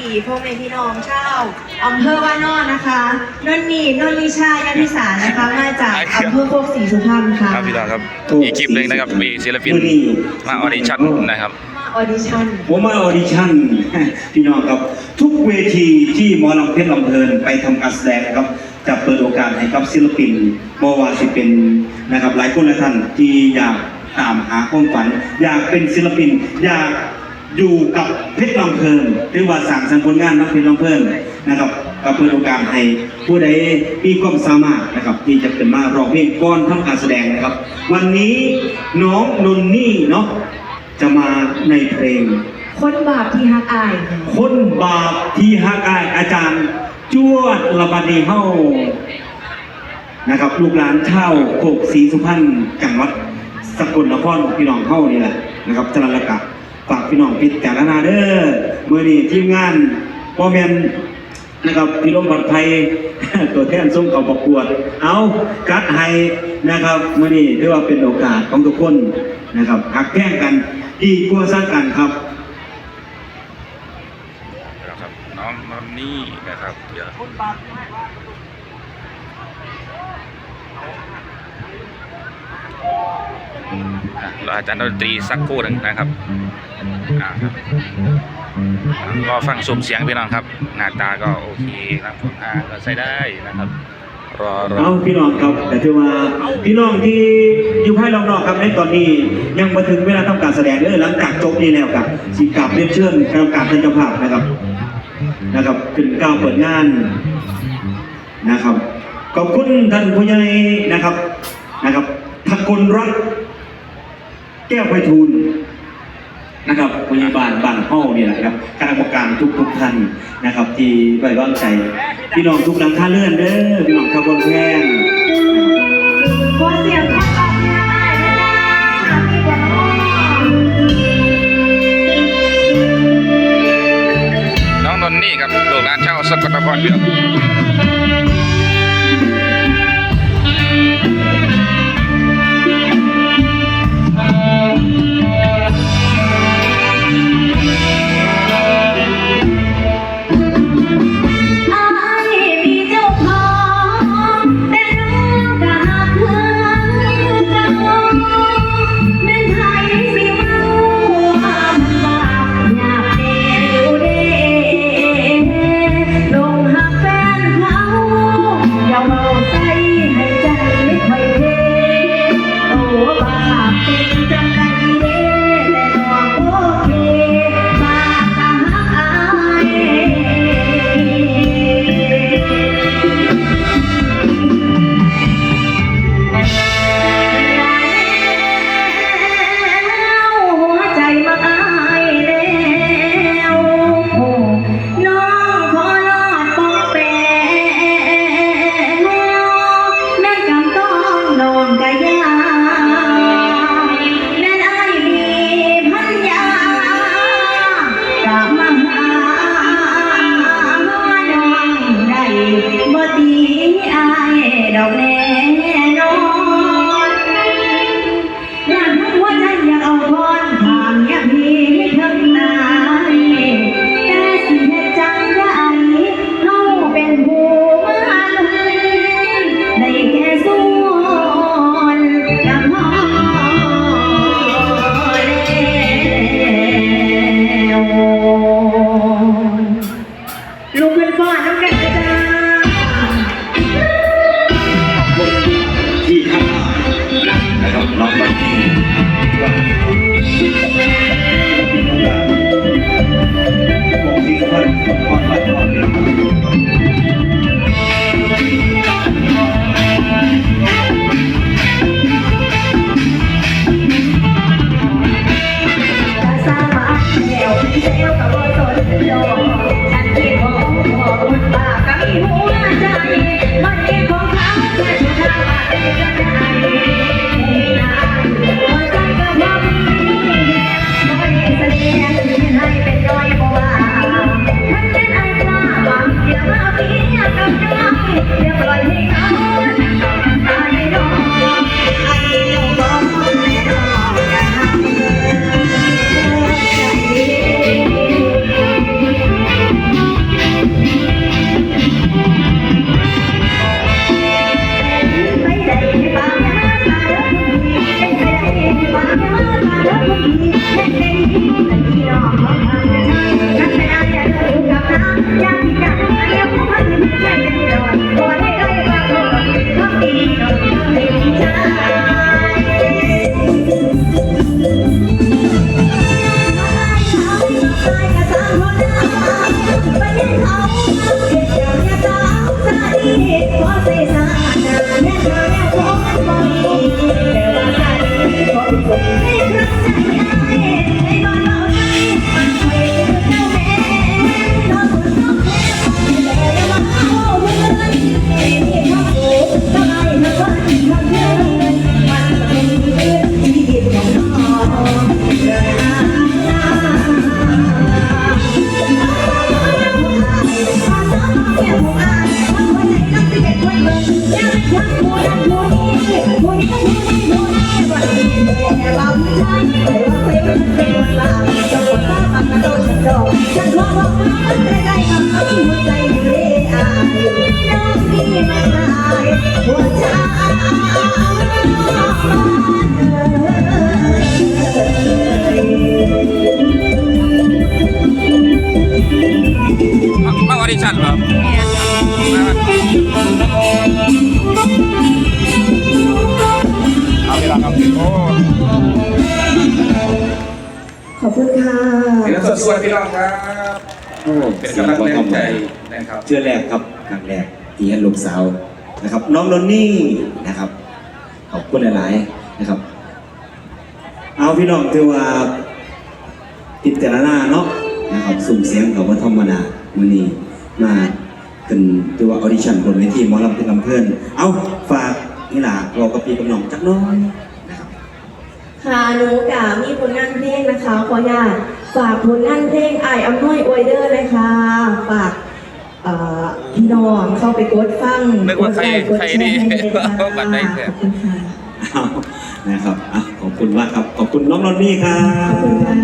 ดีพ่อแม่พี่น้องชาวอำเภอว่านอนนะคะนนนี่นนนิชายานิสานะคะมาจากอำเภอโคกศรีสุพรรณค่ะครับพี่น้องครับอีกคลิปหนึ่งนะครับมีศิลปินมาออดิชั่นนะครับมาออดิชั่นผมมาออดิชั่นพี่น้องครับทุกเวทีที่หมอลำเพชรลำเพลินไปทำการแสดงนะครับจะเปิดโอกาสให้กับศิลปินบว่าสิเป็นนะครับหลายคนหลายท่านที่อยากตามหาความฝัน อยากเป็นศิลปินอยาก อยู่กับเพชรลำเพลินหรือว่าสั่งสรรผลงานนักเพชรลำเพลินนะครับก็เปิดโอกาสให้ผู้ใดมีความสามารถนะครับที่จะเป็นมาร้องเพลงก่อนทำการแสดงนะครับ วันนี้น้องนนนี่เนาะจะมาในเพลง คนบาปที่ฮักอาย คนบาปที่ฮักอายอาจารย์จวดระบาดีเฮานะครับลูกหลานเช่าโคกศรีสุพรรณจังหวัดสกลนครพี่น้องเฮานี่แหละนะครับจรัละกะ ฝากพี่น้องพิจารณาเด้อเมื่อนี้ทีมงานพ่อแมนนะครับพี่ลมปลอดภัยตัวแทนส่งเขาประกวด เอากัดให้นะครับเมื่อนี้ถือว่าเป็นโอกาสของทุกคนนะครับหักแท่งกันดีกว่าสร้างกันครับนะครับน้องนอนนี่นะครับเดี๋ยวเราอาจารย์ดนตรีสักครู่หนึ่งนะครับ อ่าครับก็ฟังสุ่มเสียงพี่น้องครับ หน้าตาก็โอเคครับผลงานก็ใช้ได้นะครับรอรอเอาพี่น้องครับแต่ถือว่าพี่น้องที่อยู่ภายรอบนอกครับในตอนนี้ยังมาถึงเวลาทำการแสดงเลยหลังจากจบนี่แล้วครับสิกลับเรียนเชิญกรรมการท่านเจ้าภาพนะครับนะครับขึ้นก้าวเปิดงานนะครับขอบคุณท่านผู้ใหญ่นะครับนะครับทักคนรักแก้วไพฑูรย์ นะครับพยาบาลบางห้องนี่แหละครับคณะกรรมการทุกทุกๆท่านนะครับ ที่ไว้วางใจพี่น้องทุกหลังคาเลื่อนเด้อพี่น้องชาวบนแพงขอเสียงคนบาปที่ฮักอายด้วยนะมีบ่เนาะน้องนนนี่กับลูกหลานเช่าวสกลนครพี่น้อ Pero มาออดิชั่นเหรอเอาเวลาครับโอ้ ขอบคุณค่ะเดี๋ยวสวัสดีพี่น้องครับโอ้เป็นกำลังแรงใจนะครับเชื่อแรกครับครั้งแรกที่เห็นลูกสาวนะครับ น้องนนนี่นะครับขอบคุณหลาย ๆ นะครับ เอาพี่น้องถือว่าพิจารณาเนาะนะครับสุ่มเสียงกับว่าธรรมดามือนี้มาขึ้นตัวออดิชั่นบนเวทีหมอลำเป็นลำเพื่อน เอาฝากนี่ล่ะรอกับพี่กับน้องจักหน้อยนะ ครับค่ะหนูกามีผลงานเพลงนะคะ ขออนุญาตฝากผลงานเพลงไออำนวยอวยเดอร์นะคะฝากเอ่อพี่น้องเข้าไปกดฟังนึกว่าใครกดไลค์กดแชร์ใครดีให้เลยค่ะบัตรได้แท้ขอบคุณค่ะเอานะครับอะขอบคุณมากครับ ขอบคุณน้องนนนี่ครัขอบคุณค่ะบ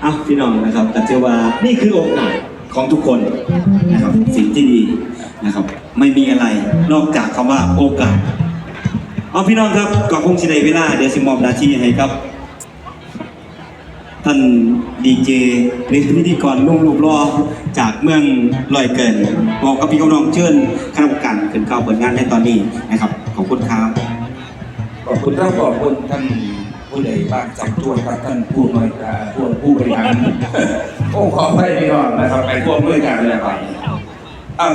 เอาพี่น้องนะครับแต่เชื่อว่านี่คือโอกาสของทุกคนนะครับสิ่งที่ดีนะครับ ไม่มีอะไรนอกจากคำว่าโอกาส เอาพี่น้องครับก็คงสิได้เวลาเดี๋ยวสิมอบหน้าที่ให้ครับ ท่านดีเจหรือพิธีกรนุ่มรูปรอจากเมืองลอยเกินบอกกับพี่กับน้องเชิญคณะกรรมการขึ้นเข้าเปิดงานในตอนนี้นะครับขอบคุณครับขอบคุณครับขอบคุณท่านผู้ใหญ่บ้านจังทั่วครับท่านผู้อำนวยการผู้ผู้บริหารโอ้ขอให้พี่น้องนะครับไอ้พวกด้วยการเลยไป อะ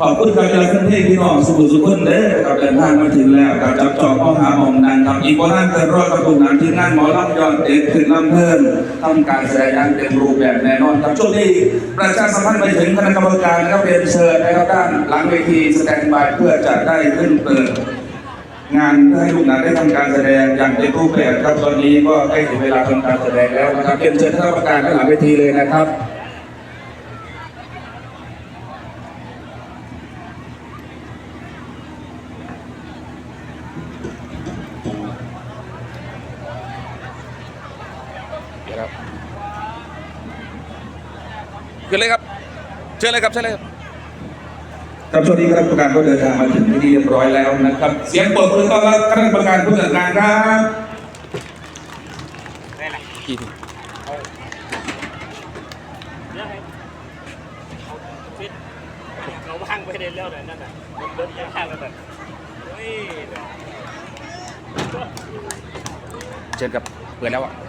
ขอบคุณครับจากท่านที่พี่น้องสุขุมสุขุนเด้อครับเดินทางมาถึงแล้วกับจับจองห้องหาหมองนางครับอีกวันนั้นเกินร้อยกระปุกหนังที่งานหมอลำยอนเด็กขึ้นลำเพิ่นทำการแสดงอย่างเต็มรูปแบบแน่นอนครับช่วงนี้ประชาสัมพันธ์ไปถึงคณะกรรมการนะครับเรียนเชิญนะครับด้านหลังเวทีแสแตนบายเพื่อจะได้ขึ้นเปิดงานเพื่อให้ลูกหลานได้ทำการแสดงอย่างเต็มรูปแบบครับตอนนี้ก็ใกล้ถึงเวลาทำการแสดงแล้วนะครับเรียนเชิญท่านกรรมการด้านหลังเวทีเลยนะครับ เดี๋ยวครับขึ้นเลยครับ เชิญเลยครับเชิญเลยครับครับช่วงนี้คณะกรรมการก็เดินทางมาถึงที่เรียบร้อยแล้วนะครับ เสียงปรบมือต้อนรับคณะกรรมการผู้จัดงานครับกี่ทีเราว่างไปเรื่อยๆเลยนั่นน่ะเดินไปข้างกันแบบเฮ้ยเชิญครับเปิดแล้วอะ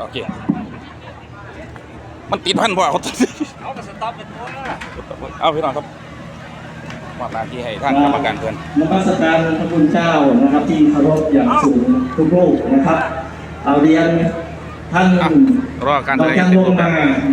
โอเค มันติดพันบ่เขาเอากระสต็อปเป็นตัวเอาพี่น้องครับมอบหน้าที่ให้ทางกรรมการเพื่อนนมัสการพระคุณเจ้านะครับที่เคารพอย่างสูงทุกรูปนะครับ เอาเรียนท่านอะรอการดแสอกดงจันลงมา